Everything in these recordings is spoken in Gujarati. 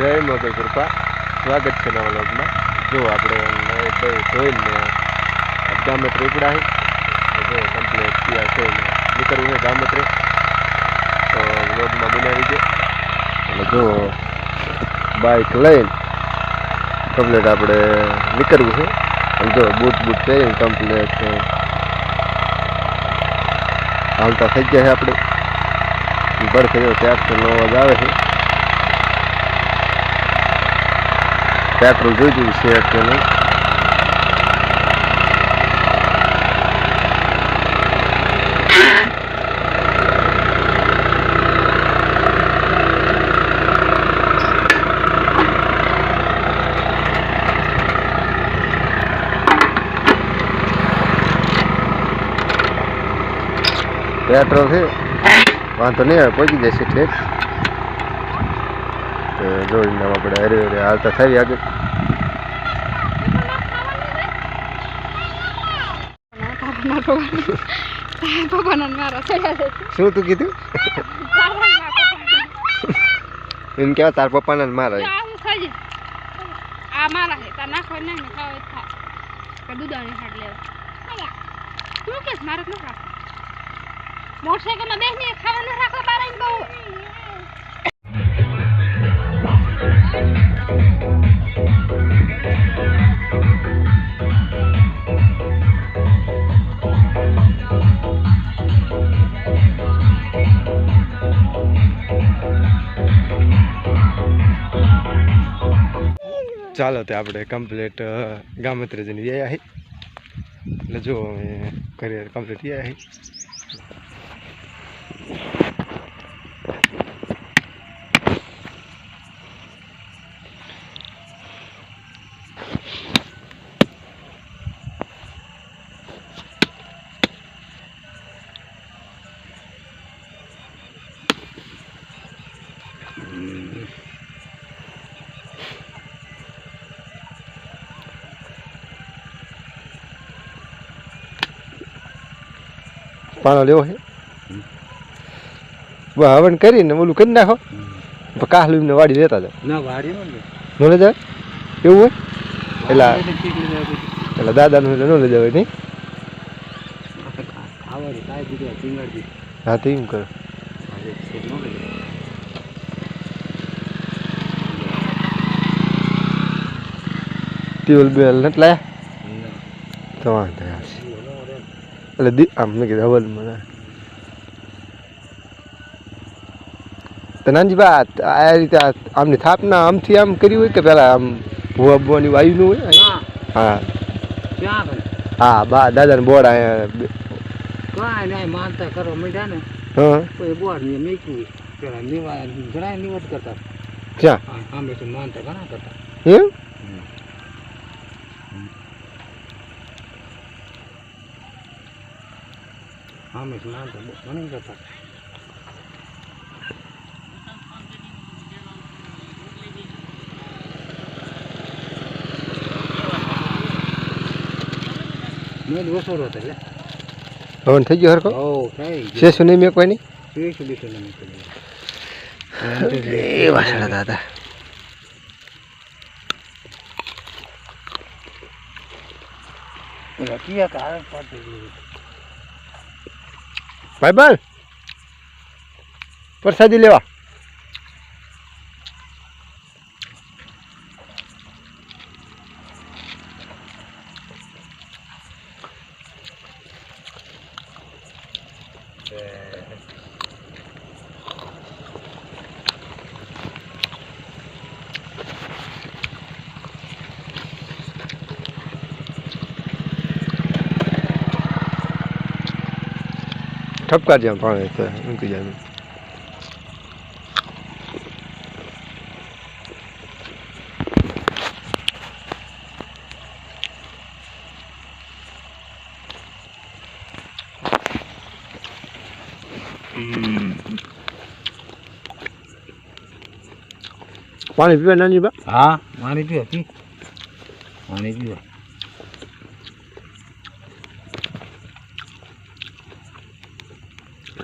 જય મોગલ કૃપા. સ્વાગત છે નવા વ્લોગમાં. જો આપણે જોઈને ગામત્રે ઉપડા છે. જો કમ્પ્લેટ તૈયાર થઈને નીકળવું છે ગામત્રે તો વ્લોગમાં બનાવી દે. એટલે જો બાઇક લઈને કમ્પ્લેટ આપણે નીકળવું છે. અને જો બૂટ બૂટ પહેરીને કમ્પ્લેટ હાલતા થઈ ગયા છે આપણે. ભર થયો ત્યારથી નો અવાજ આવે છે. પેટ્રોલ જોઈ જોયું છે કે નહીં પેટ્રોલ છે વાંધો નહીં આવે પહોંચી જશે ઠેક તો જોઈને આપણે હરે હરે હાલતા થઈ આગળ. શું તું કીધું? એમ કેવા તાર પપ્પાને ને મારા આ મારા નહીં ને ખાવા ખા કે મારે ન ચાલો તે આપણે કમ્પ્લીટ ગામત્રે જઈને ગયા હી એટલે જો અમે ઘરે કમ્પ્લીટ ગયા હી પાણો લેવો છે. હવન કરીને ઓલું કરી નાખો. કાહલું ને વાડી લેતા જાઓ ના વાડી નો લઈ જાય? એવું હોય? એટલે એટલે દાદાનું એટલે નો લઈ જવાય નહીં? હા તો એમ કરો. ટ્યુબવેલ બેલ નથી લાયા? તો વાંધો એટલે દી આમ મેં કીધું અવલ મને. તો નાનજીબા આ રીતે આમની થાપના આમથી આમ કરી હોય કે પેલા આમ ભૂવા ભૂવાની વાયુનું હોય? હા. હા બા દાદાને બોર્ડ નહીં માનતા કરો મીઠા ને. હા. બોર્ડ ને મેક્યું પેલા નિવા ઘણા નિવત કરતા. ક્યાં? આમ માનતા ઘણા કરતા. એમ? તો માનતા બહુ ઘણા કરતા મેં ઓછો રહ્યો એટલે. હવન થઈ ગયો હરકો ઓ થઈ ગયું. શેષું નહીં મેકવાની બેસો બેસો ને નીકળી એ વાસણા દાદા કિયા કારણ પડતી ભાઈ બન પ્રસાદી લેવા. ઠપકા જેમ પાણી મૂકી જાય પાણી પીવા નાની બા હા પાણી પીવા પી. પાણી પીવો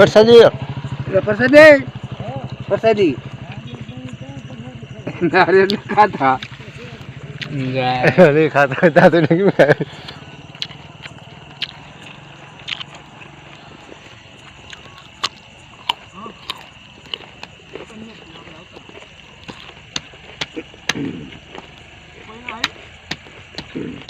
¿Persadí? ¿Persadí? ¿Persadí? ¿Persadí? No, no,